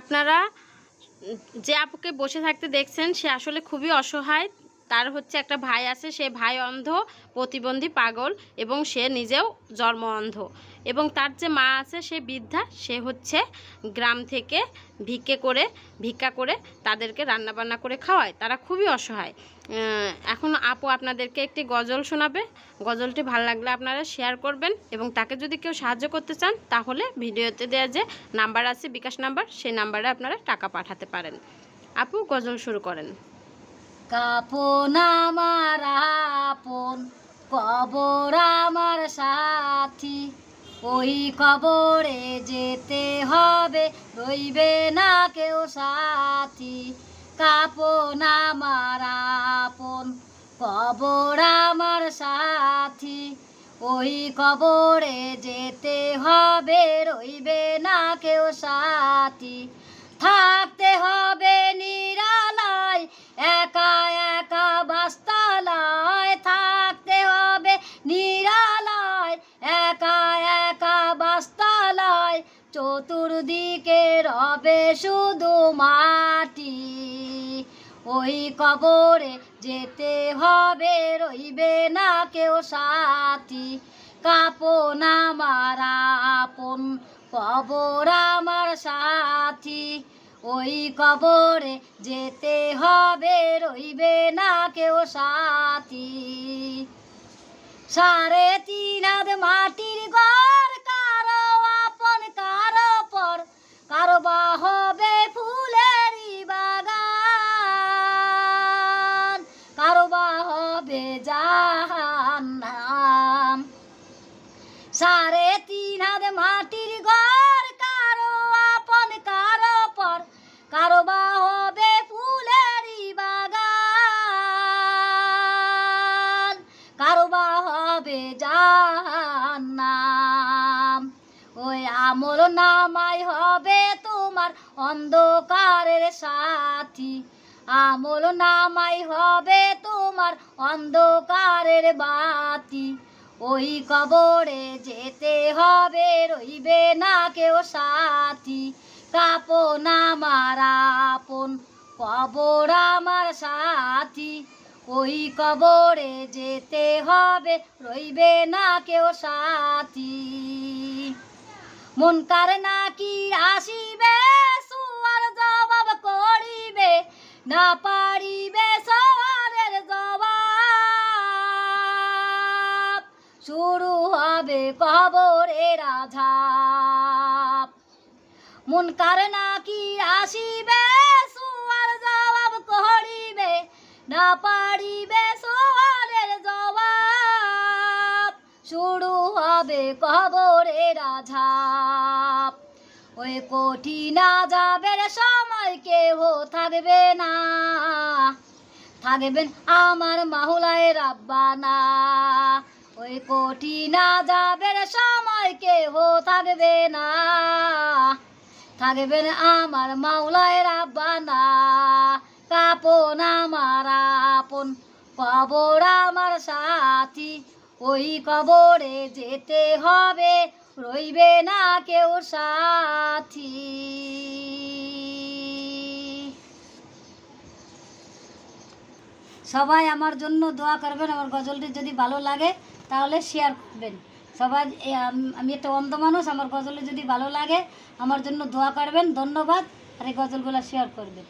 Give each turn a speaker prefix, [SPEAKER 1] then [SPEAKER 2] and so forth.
[SPEAKER 1] আপনারা যে আপুকে বসে থাকতে দেখছেন, সে আসলে খুবই অসহায়। তার হচ্ছে একটা ভাই আছে, সে ভাই অন্ধ, প্রতিবন্ধী পাগল এবং সে নিজেও জন্ম অন্ধ। এবং তার যে মা আছে, সে বৃদ্ধা, সে হচ্ছে গ্রাম থেকে ভিক্ষে করে, ভিক্ষা করে তাদেরকে রান্নাবান্না করে খাওয়ায়। তারা খুবই অসহায়। এখন আপু আপনাদেরকে একটি গজল শোনাবে। গজলটি ভালো লাগলে আপনারা শেয়ার করবেন এবং তাকে যদি কেউ সাহায্য করতে চান, তাহলে ভিডিওতে দেওয়া যে নাম্বার আছে, বিকাশ নাম্বার, সেই নাম্বারে আপনারা টাকা পাঠাতে পারেন। আপু, গজল শুরু করেন।
[SPEAKER 2] কাপন আমার আপন, কবর আমার সাথী, ওই কবরে যেতে হবে। রইবে না কেউ সাথী, কাপন আমার আপন। কবর আমার সাথী, ওই কবরে যেতে হবে, রইবে না কেউ সাথী। রবে শুধু মাটি, ওই কবরে যেতে হবে, রইবে না কেউ সাথী। কাপন আমার আপন, কবর আমার সাথী। ওই কবরে যেতে হবে, রইবে না কেউ সাথী। সাড়ে তিন মাটির ঘর সাড়ে তিন হাত মাটির ঘর, কারও আপন, কারও পর। কারও বা হবে ফুলেরই বাগান। কারও বা হবে জাহান্নাম। ওই আমল নামাই হবে তোমার অন্ধকারের সাথী। আমল নামাই হবে তোমার অন্ধকারের বাতি। ওই কবরে যেতে হবে, রইবে না কেউ সাথী। কাপন আমার আপন, কবর আমার সাথী। ওই কবরে যেতে হবে, রইবে না কেউ সাথী। মন কার নাকি আসিবে, সুয়ার জবাব করিবে। না পারিবে শুরু হবে কবর কবরের আঝাপ মন কার নাকি আসিবে সুয়ার জবাব করিবে, না পারিবে সওয়ালের জবাব। শুরু হবে কবর কবরের আঝাপ ওই কঠিন যাবের সময় কেহ থাকবে না। থাকবেন আমার মাহুলায় রাব্বানা। ওই কঠিন যাবের সময় কেহ থাকবে না। থাকবেন আমার মাওলায় রাব্বানা কাপন আমার আপন, কবর আমার সাথী। ওই কবরে যেতে হবে, রইবে না কেউ সাথী। সবাই আমার জন্য দোয়া করবেন, আমার গজলটি যদি ভালো লাগে তাহলে শেয়ার করবেন। সবাই আমি একটা অন্ধ মানুষ, আমার গজলে যদি ভালো লাগে, আমার জন্য দোয়া করবেন ধন্যবাদ, আর এই গজলগুলো শেয়ার করবেন।